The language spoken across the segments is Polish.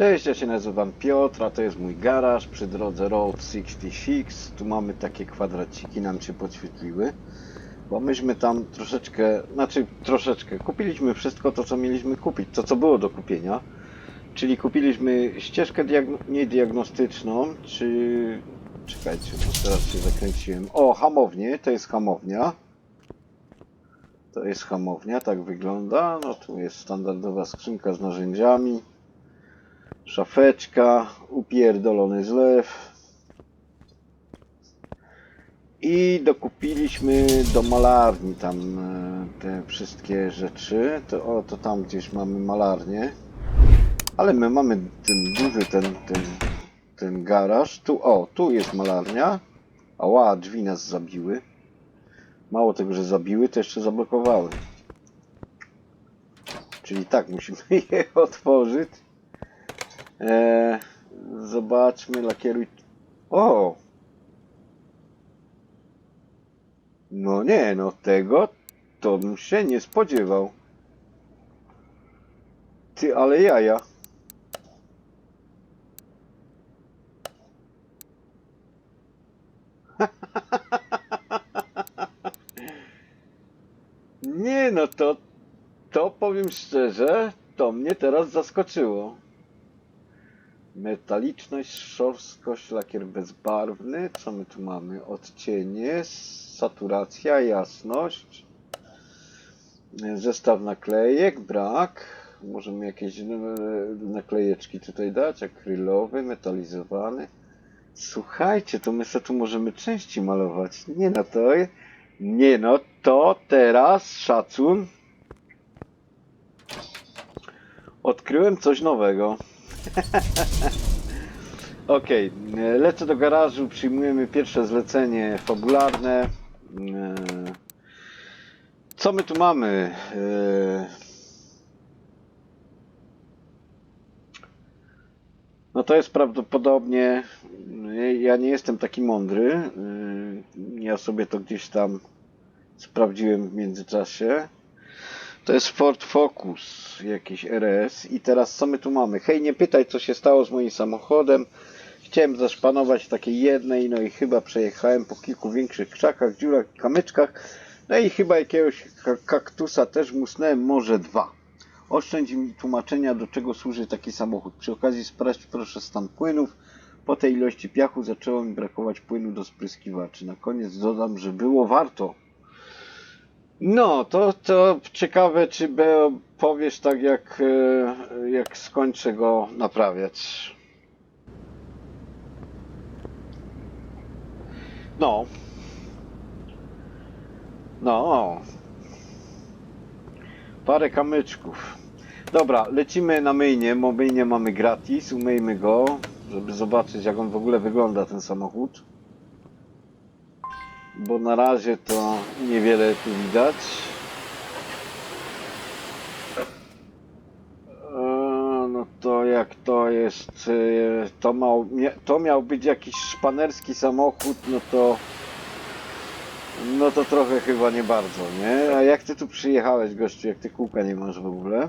Cześć, ja się nazywam Piotr, a to jest mój garaż przy drodze Road 66. Tu mamy takie kwadraciki, nam się podświetliły. Bo myśmy tam troszeczkę, znaczy troszeczkę, kupiliśmy wszystko to, co mieliśmy kupić, to, co było do kupienia. Czyli kupiliśmy ścieżkę diagno niediagnostyczną, czy... Czekajcie, bo teraz się zakręciłem. O, hamownię, to jest hamownia. To jest hamownia, tak wygląda. No tu jest standardowa skrzynka z narzędziami. Szafeczka, upierdolony zlew. I dokupiliśmy do malarni tam e, te wszystkie rzeczy. To, o, to tam gdzieś mamy malarnię. Ale my mamy ten duży ten, ten, ten garaż. Tu, o, tu jest malarnia. Ała, drzwi nas zabiły. Mało tego, że zabiły, to jeszcze zablokowały. Czyli tak, musimy je otworzyć. Eee, zobaczmy, lakieruj. O! No nie, no tego to bym się nie spodziewał. Ty, ale jaja. Nie, no to, to powiem szczerze, to mnie teraz zaskoczyło. Metaliczność, szorstkość, lakier bezbarwny. Co my tu mamy? Odcienie, saturacja, jasność. Zestaw naklejek, brak. Możemy jakieś naklejeczki tutaj dać. Akrylowy, metalizowany. Słuchajcie, to my sobie tu możemy części malować. Nie no, to Nie no, to teraz szacun. Odkryłem coś nowego. Okej, e, lecę do garażu, przyjmujemy pierwsze zlecenie fabularne. Co my tu mamy? No to jest prawdopodobnie, ja nie jestem taki mądry, ja sobie to gdzieś tam sprawdziłem w międzyczasie. To jest Ford Focus, jakiś RS. I teraz co my tu mamy? Hej, nie pytaj, co się stało z moim samochodem. Chciałem zaszpanować takiej jednej, no i chyba przejechałem po kilku większych krzakach, dziurach, kamyczkach. No i chyba jakiegoś ka- kaktusa też musnąłem, może dwa. Oszczędź mi tłumaczenia, do czego służy taki samochód. Przy okazji sprawdź proszę stan płynów. Po tej ilości piachu zaczęło mi brakować płynu do spryskiwaczy. Na koniec dodam, że było warto. No, to, to ciekawe, czy be, powiesz tak, jak, e, jak skończę go naprawiać. No. No. Parę kamyczków. Dobra, lecimy na myjnie, bo myjnie mamy gratis, umyjmy go, żeby zobaczyć jak on w ogóle wygląda ten samochód. Bo na razie to niewiele tu widać. E, No to jak to jest, e, to, to miał być jakiś szpanerski samochód, no to no to trochę chyba nie bardzo, nie? A jak ty tu przyjechałeś, gościu, jak ty kółka nie masz w ogóle?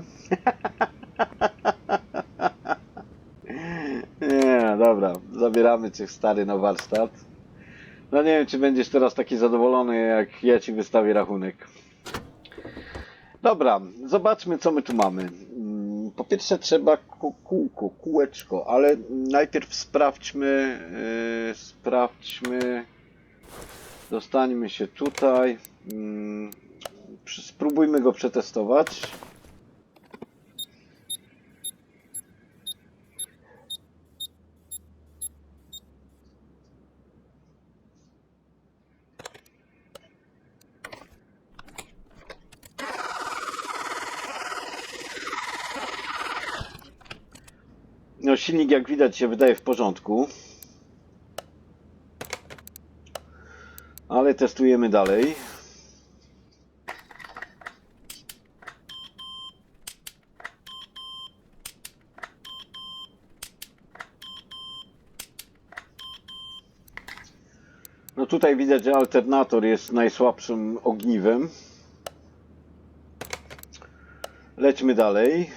nie, dobra, zabieramy cię stary na warsztat. No nie wiem, czy będziesz teraz taki zadowolony, jak ja ci wystawię rachunek. Dobra, zobaczmy, co my tu mamy. Mm, Po pierwsze trzeba kółko, kółeczko, ale najpierw sprawdźmy, yy, sprawdźmy, dostańmy się tutaj, przy- spróbujmy go przetestować. Silnik jak widać się wydaje w porządku. Ale testujemy dalej. No tutaj widać, że alternator jest najsłabszym ogniwem. Lećmy dalej.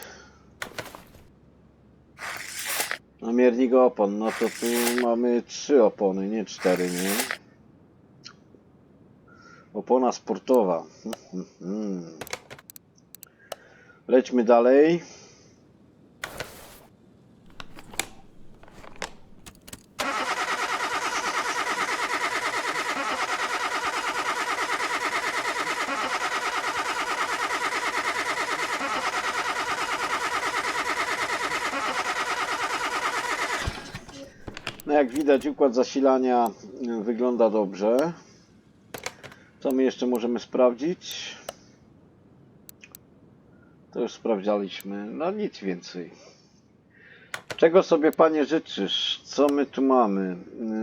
Miernik opon, no to tu mamy trzy opony, nie cztery, nie? Opona sportowa. Mhm. Lećmy dalej. Jak widać układ zasilania y, wygląda dobrze. Co my jeszcze możemy sprawdzić? To już sprawdzaliśmy. No nic więcej. Czego sobie panie życzysz? Co my tu mamy?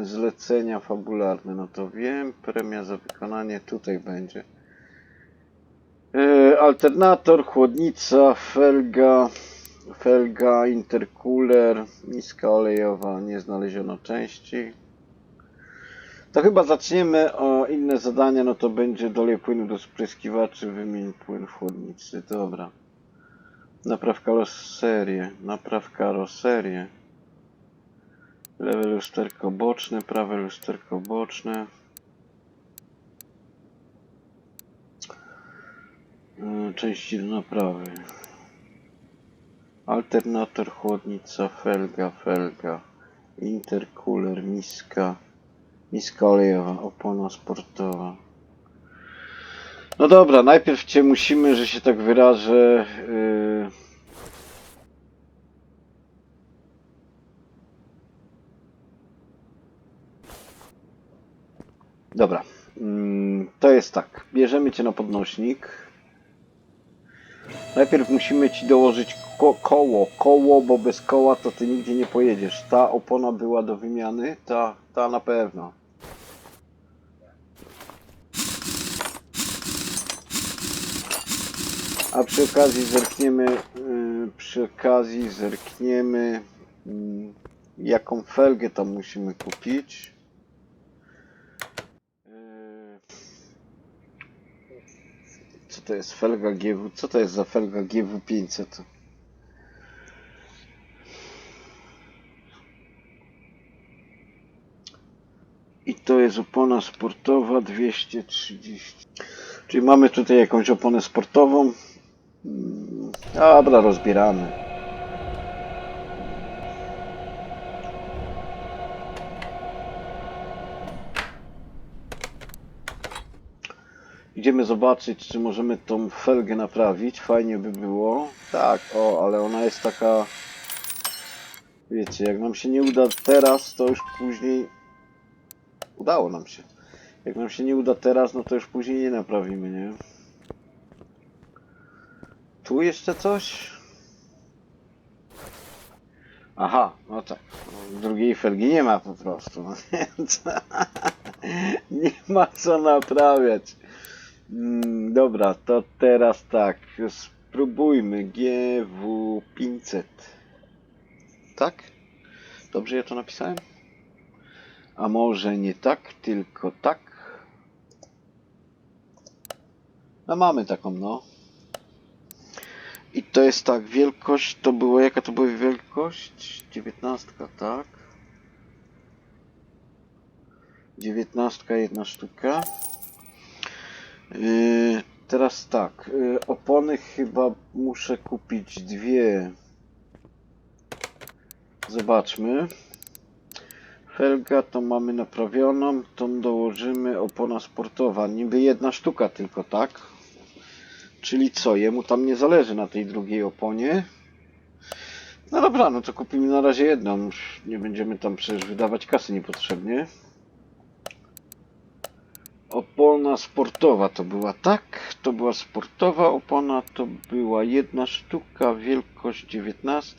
Y, Zlecenia fabularne. No to wiem. Premia za wykonanie tutaj będzie. Y, Alternator, chłodnica, felga, felga, intercooler, miska olejowa, nie znaleziono części. To chyba zaczniemy o inne zadania, no to będzie dolej płynu do spryskiwaczy, wymień płyn w chłodnicy, dobra. Napraw karoserię, napraw karoserię. Lewe lusterko boczne, prawe lusterko boczne. Yy, Części do naprawy. Alternator, chłodnica, felga, felga, intercooler, miska, miska olejowa, opona sportowa. No dobra, najpierw cię musimy, że się tak wyrażę, yy... Dobra, mm, to jest tak, bierzemy cię na podnośnik. Najpierw musimy ci dołożyć ko koło, koło, bo bez koła to ty nigdzie nie pojedziesz. Ta opona była do wymiany, ta, ta na pewno. A przy okazji zerkniemy, yy, przy okazji zerkniemy, yy, jaką felgę tam musimy kupić. To jest felga GW? Co to jest za felga GW500? I to jest opona sportowa 230. Czyli mamy tutaj jakąś oponę sportową. Mm, Dobra, rozbieramy. Idziemy zobaczyć, czy możemy tą felgę naprawić. Fajnie by było. Tak, o, ale ona jest taka... Wiecie, jak nam się nie uda teraz, to już później... Udało nam się. Jak nam się nie uda teraz, no to już później nie naprawimy, nie? Tu jeszcze coś? Aha, no tak. Drugiej felgi nie ma po prostu, no więc nie ma co naprawiać. Mm, dobra, to teraz tak. Spróbujmy GW500. Tak? Dobrze ja to napisałem? A może nie tak, tylko tak? No mamy taką, no. I to jest tak, wielkość to było, jaka to była wielkość? 19, tak. 19, jedna sztuka. Yy, teraz tak, yy, opony chyba muszę kupić dwie. Zobaczmy. Felga to mamy naprawioną, tą dołożymy opona sportowa, niby jedna sztuka tylko, tak? Czyli co, jemu tam nie zależy na tej drugiej oponie. No dobra, no to kupimy na razie jedną, nie będziemy tam przecież wydawać kasy niepotrzebnie. Opona sportowa to była tak, to była sportowa opona, to była jedna sztuka, wielkość 19.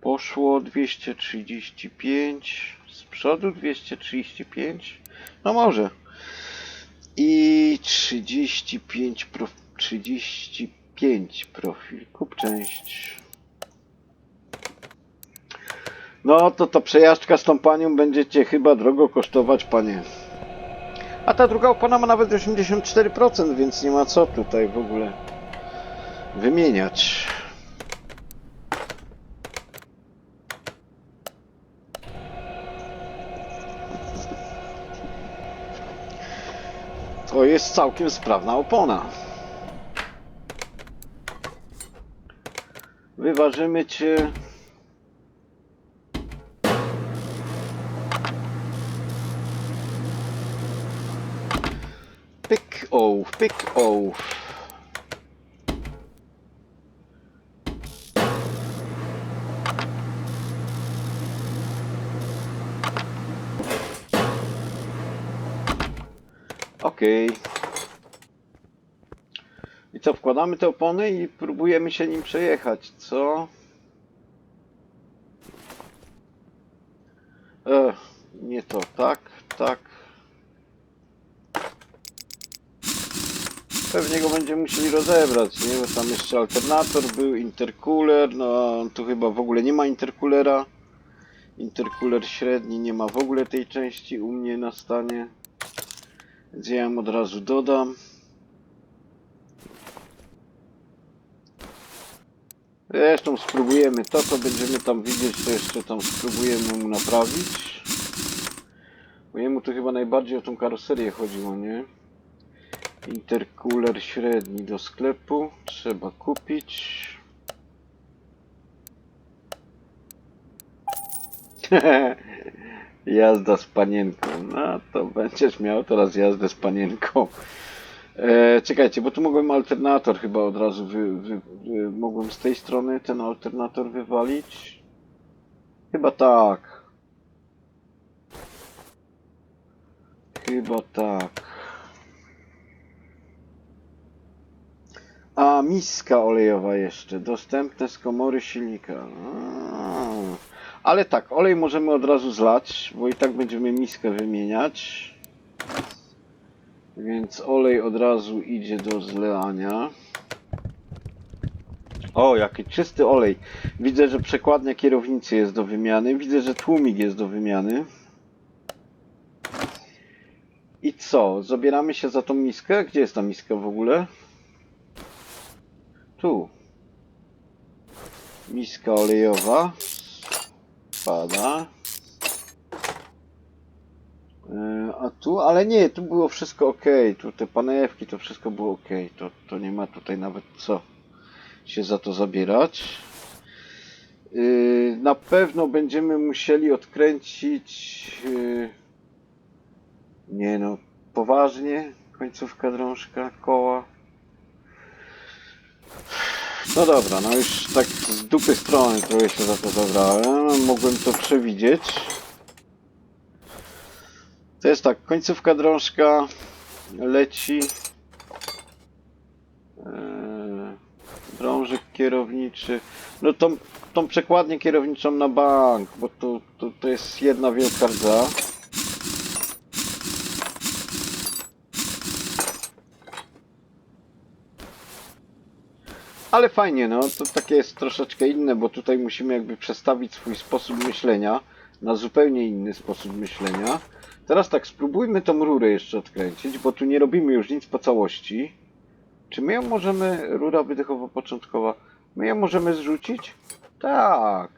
Poszło 235, z przodu 235, no może. I 35 prof, 35 profil, kup część. No to ta przejażdżka z tą panią będzie cię chyba drogo kosztować, panie. A ta druga opona ma nawet 84%, więc nie ma co tutaj w ogóle wymieniać. To jest całkiem sprawna opona. Wyważymy cię. Ołów, pyk ołów. Okej. I co, wkładamy te opony i próbujemy się nim przejechać, co? E, nie to, tak, tak. Pewnie go będziemy musieli rozebrać, nie? Bo tam jeszcze alternator był, intercooler, no tu chyba w ogóle nie ma intercoolera. Intercooler średni nie ma w ogóle tej części u mnie na stanie. Więc ja ją od razu dodam. Zresztą spróbujemy to, co będziemy tam widzieć, to jeszcze tam spróbujemy mu naprawić. Bo jemu to chyba najbardziej o tą karoserię chodziło, nie? Intercooler średni do sklepu. Trzeba kupić. Jazda z panienką. No to będziesz miał teraz jazdę z panienką. E, czekajcie, bo tu mogłem alternator chyba od razu wy, wy, wy, mogłem z tej strony ten alternator wywalić. Chyba tak. Chyba tak. A, miska olejowa jeszcze. Dostępne z komory silnika. Ale tak, olej możemy od razu zlać, bo i tak będziemy miskę wymieniać. Więc olej od razu idzie do zlania. O, jaki czysty olej. Widzę, że przekładnia kierownicy jest do wymiany. Widzę, że tłumik jest do wymiany. I co? Zabieramy się za tą miskę? Gdzie jest ta miska w ogóle? Tu. Miska olejowa. Spada. E, A tu, ale nie, tu było wszystko ok. Tu te panewki, to wszystko było ok. To, to nie ma tutaj nawet co się za to zabierać. Yy, Na pewno będziemy musieli odkręcić. yy, Nie no, poważnie. Końcówka drążka, koła. No dobra, no już tak z dupy strony trochę się za to zabrałem. Mogłem to przewidzieć. To jest tak, końcówka drążka leci. Eee, drążek kierowniczy. No tą, tą przekładnię kierowniczą na bank, bo to, to, to jest jedna wielka rdza. Ale fajnie, no to takie jest troszeczkę inne, bo tutaj musimy jakby przestawić swój sposób myślenia na zupełnie inny sposób myślenia. Teraz tak, spróbujmy tą rurę jeszcze odkręcić, bo tu nie robimy już nic po całości. Czy my ją możemy, rura wydechowo-początkowa, my ją możemy zrzucić? Tak.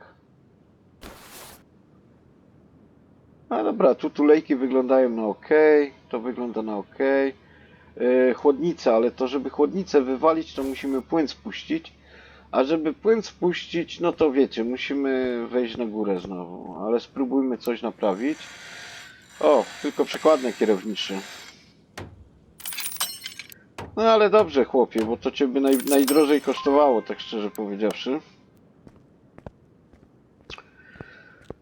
No dobra, tu tulejki wyglądają na ok, to wygląda na ok. Yy, chłodnica, ale to żeby chłodnicę wywalić, to musimy płyn spuścić. A żeby płyn spuścić, no to wiecie, musimy wejść na górę znowu. Ale spróbujmy coś naprawić. O, tylko przekładnie kierownicze. No ale dobrze, chłopie, bo to ciebie naj, najdrożej kosztowało, tak szczerze powiedziawszy.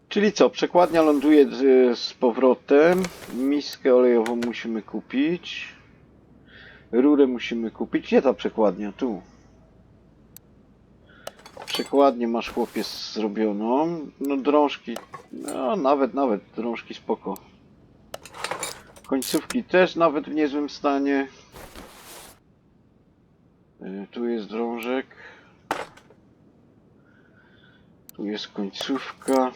Czyli co, przekładnia ląduje z, z powrotem. Miskę olejową musimy kupić. Rurę musimy kupić. Gdzie ta przekładnia? Tu. Przekładnię masz chłopie zrobioną. No drążki, no nawet, nawet drążki spoko. Końcówki też nawet w niezłym stanie. Y, Tu jest drążek. Tu jest końcówka.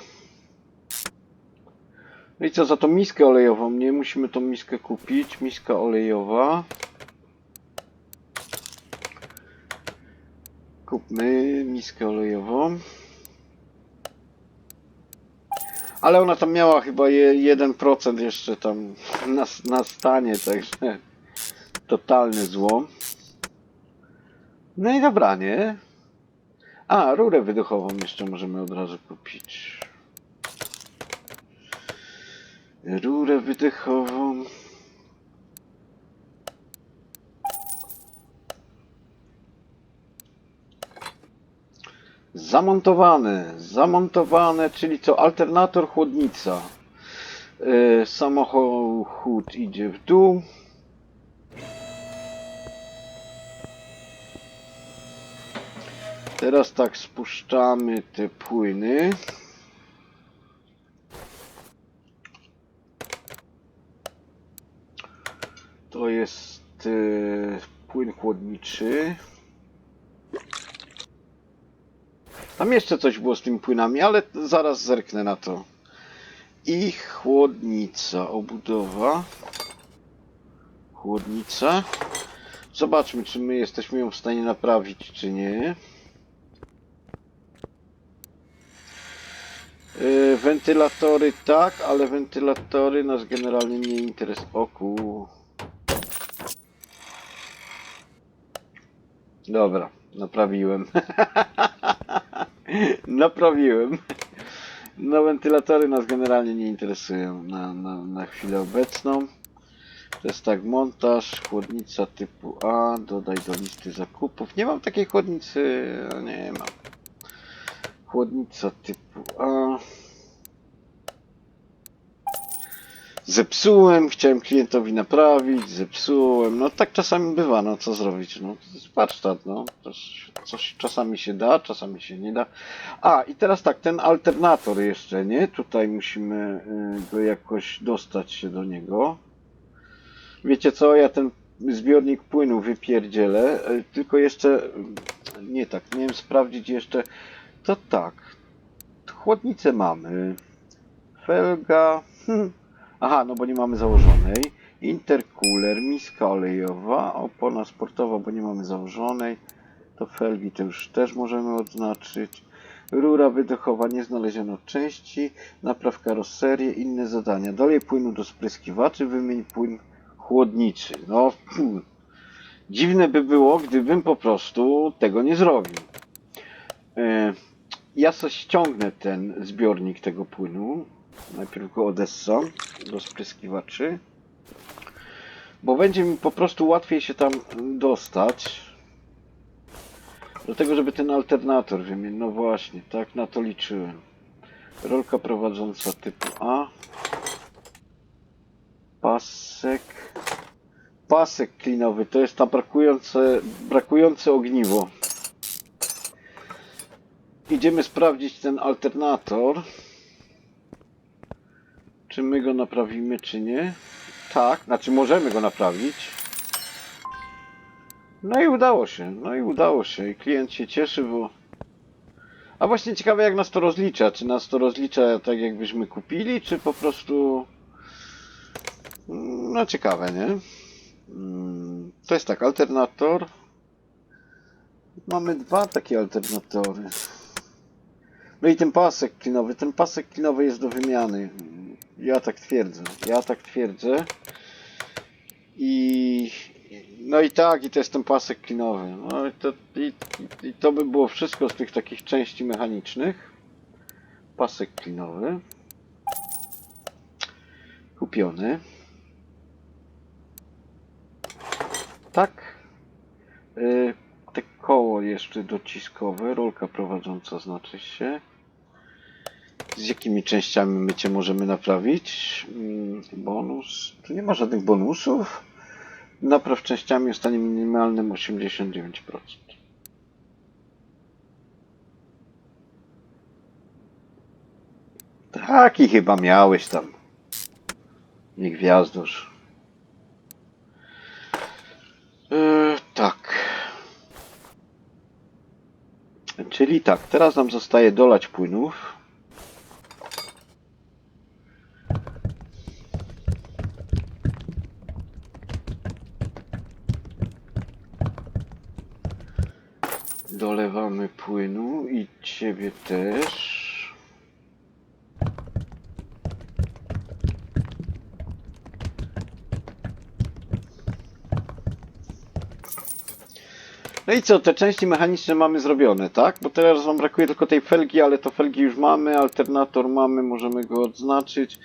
No i co za tą miskę olejową? Nie musimy tą miskę kupić. Miska olejowa. Kupmy miskę olejową. Ale ona tam miała chyba je- 1% jeszcze tam na, na stanie, także Totalny złom. No i dobra, nie? A, rurę wydechową jeszcze możemy od razu kupić. Rurę wydechową. Zamontowane, zamontowane, czyli co? Alternator chłodnica. Yy, samochód idzie w dół. Teraz tak spuszczamy te płyny. To jest yy, płyn chłodniczy. Tam jeszcze coś było z tymi płynami, ale zaraz zerknę na to. I chłodnica, obudowa. Chłodnica. Zobaczmy, czy my jesteśmy ją w stanie naprawić, czy nie. Yy, wentylatory tak, ale wentylatory nas generalnie nie interesują. O ku. Dobra, naprawiłem. naprawiłem. No wentylatory nas generalnie nie interesują na, na, na chwilę obecną. To jest tak, montaż, chłodnica typu A, dodaj do listy zakupów. Nie mam takiej chłodnicy, nie mam. Chłodnica typu A. Zepsułem, chciałem klientowi naprawić, zepsułem. No tak czasami bywa, no co zrobić? No to jest warsztat, no. Coś, coś czasami się da, czasami się nie da. A i teraz tak, ten alternator jeszcze, nie? Tutaj musimy y, go jakoś dostać się do niego. Wiecie co, ja ten zbiornik płynu wypierdzielę, y, tylko jeszcze, y, nie tak, miałem sprawdzić jeszcze, to tak, chłodnicę mamy, felga, hmm. Aha, no bo nie mamy założonej, intercooler, miska olejowa, opona sportowa, bo nie mamy założonej, to felgi to już też możemy odznaczyć, rura wydechowa, nie znaleziono części, napraw karoserię, inne zadania, dolej płynu do spryskiwaczy, wymień płyn chłodniczy, no dziwne by było, gdybym po prostu tego nie zrobił. E, ja sobie ściągnę ten zbiornik tego płynu. Najpierw go odessam do spryskiwaczy. Bo będzie mi po prostu łatwiej się tam dostać. Do tego, żeby ten alternator wymienić. No właśnie, tak na to liczyłem. Rolka prowadząca typu A. Pasek. Pasek klinowy to jest tam brakujące, brakujące ogniwo. Idziemy sprawdzić ten alternator. Czy my go naprawimy, czy nie? Tak, znaczy możemy go naprawić. No i udało się, no i udało się. I klient się cieszy, bo... A właśnie ciekawe jak nas to rozlicza. Czy nas to rozlicza tak jakbyśmy kupili, czy po prostu... No ciekawe, nie? Mm, To jest tak, alternator. Mamy dwa takie alternatory. No i ten pasek klinowy. Ten pasek klinowy jest do wymiany. Ja tak twierdzę. Ja tak twierdzę. I no i tak, i to jest ten pasek klinowy. No i to, i, i, to by było wszystko z tych takich części mechanicznych. Pasek klinowy. Kupiony. Tak. Y, te koło jeszcze dociskowe, rolka prowadząca znaczy się. Z jakimi częściami my cię możemy naprawić? Mm, Bonus. Tu nie ma żadnych bonusów. Napraw częściami o stanie minimalnym 89%. Taki chyba miałeś tam. Nie gwiazdosz. Yy, tak. Czyli tak, teraz nam zostaje dolać płynów. Dolewamy płynu i ciebie też. No i co, te części mechaniczne mamy zrobione, tak? Bo teraz wam brakuje tylko tej felgi, ale to felgi już mamy, alternator mamy, możemy go odznaczyć.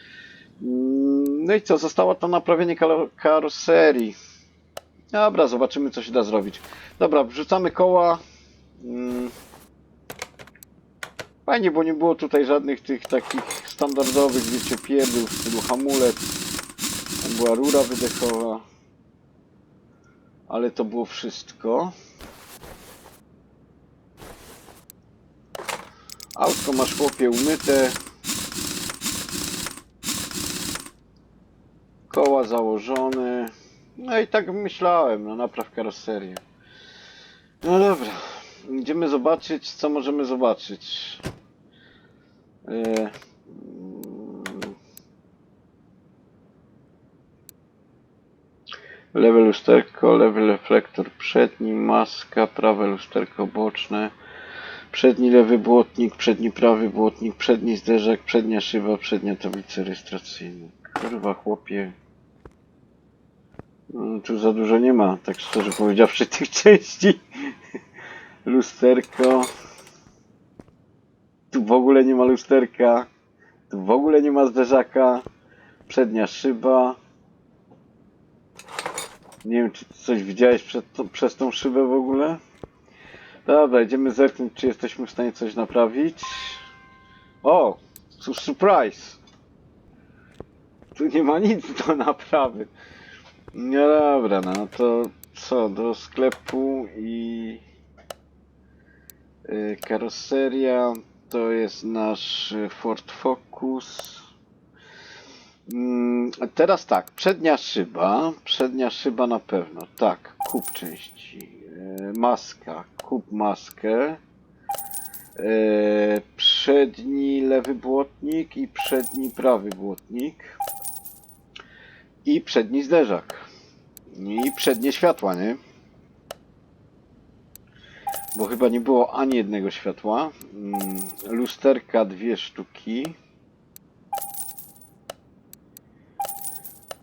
Mm, No i co, zostało to naprawienie karoserii. Dobra, zobaczymy co się da zrobić. Dobra, wrzucamy koła. Fajnie, bo nie było tutaj żadnych tych takich standardowych, wiecie, pierdół w stylu hamulec. Tam była rura wydechowa. Ale to było wszystko. Autko masz chłopie umyte. Koła założone. No i tak myślałem, no napraw karoserię. No dobra. Idziemy zobaczyć, co możemy zobaczyć. E, mm. Lewe lusterko, lewy reflektor przedni, maska, prawe lusterko boczne, przedni lewy błotnik, przedni prawy błotnik, przedni zderzak, przednia szyba, przednia tablica rejestracyjna. Kurwa chłopie. No, tu za dużo nie ma, tak szczerze powiedziawszy, tych części. Lusterko. Tu w ogóle nie ma lusterka. Tu w ogóle nie ma zderzaka. Przednia szyba. Nie wiem, czy coś widziałeś przed to, przez tą szybę w ogóle? Dobra, idziemy zerknąć, czy jesteśmy w stanie coś naprawić. O! Cóż, surprise! Tu nie ma nic do naprawy. No dobra, no to co, do sklepu i... y, Karoseria to jest nasz y, Ford Focus. Mm, Teraz tak, przednia szyba, przednia szyba na pewno, tak, kup części, e, maska, kup maskę, e, przedni lewy błotnik i przedni prawy błotnik. I przedni zderzak. I przednie światła, nie? Bo chyba nie było ani jednego światła, Mm, lusterka dwie sztuki.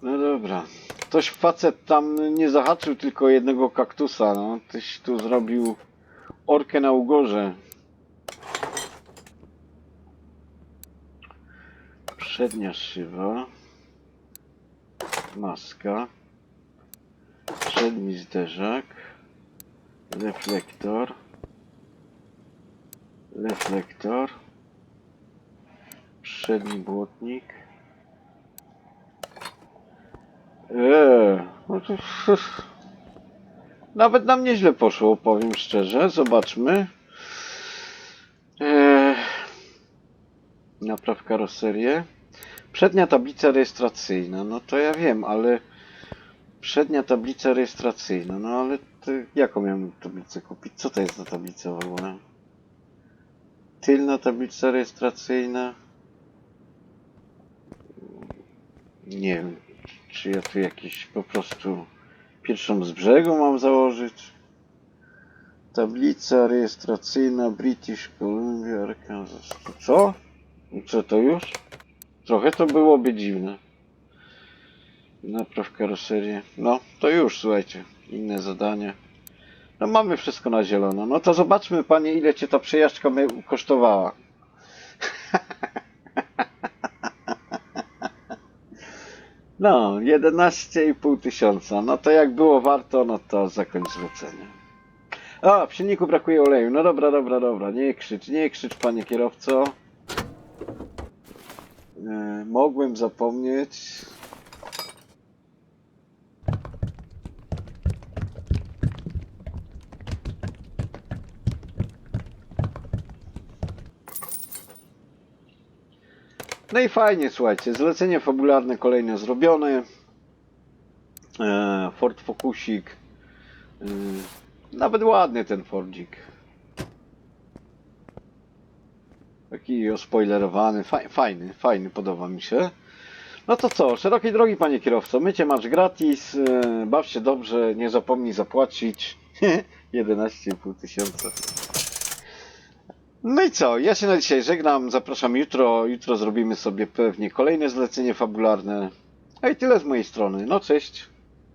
No dobra. Ktoś facet tam nie zahaczył tylko jednego kaktusa, no. Tyś tu zrobił orkę na ugorze. Przednia szyba. Maska. Przedni zderzak. Reflektor. Reflektor. Przedni błotnik. Eee, no to nawet nam nieźle poszło, powiem szczerze. Zobaczmy. Eee, napraw karoserię. Przednia tablica rejestracyjna. No to ja wiem, ale przednia tablica rejestracyjna. No ale to jaką miałem tablicę kupić? Co to jest za tablica w ogóle? Tylna tablica rejestracyjna. Nie wiem. Czy ja tu jakiś po prostu pierwszą z brzegu mam założyć? Tablica rejestracyjna British Columbia, Arkansas. Co? Co to już? Trochę to byłoby dziwne. Napraw karoserię. No, to już, słuchajcie. Inne zadanie. No mamy wszystko na zielono. No to zobaczmy, panie, ile cię ta przejażdżka mnie kosztowała. No, 11,5 tysiąca. No to jak było warto, no to zakończ zlecenie. A, w silniku brakuje oleju. No dobra, dobra, dobra. Nie krzycz, nie krzycz, panie kierowco. E, mogłem zapomnieć. No i fajnie, słuchajcie, zlecenie fabularne kolejne zrobione. E, Ford Focusik. E, nawet ładny ten Fordzik. Taki ospoilerowany, Faj, fajny, fajny, podoba mi się. No to co, szerokiej drogi panie kierowco, mycie masz gratis, e, baw się dobrze, nie zapomnij zapłacić 11,5 tysiąca. No i co, ja się na dzisiaj żegnam, zapraszam jutro, jutro zrobimy sobie pewnie kolejne zlecenie fabularne. No i tyle z mojej strony, no cześć.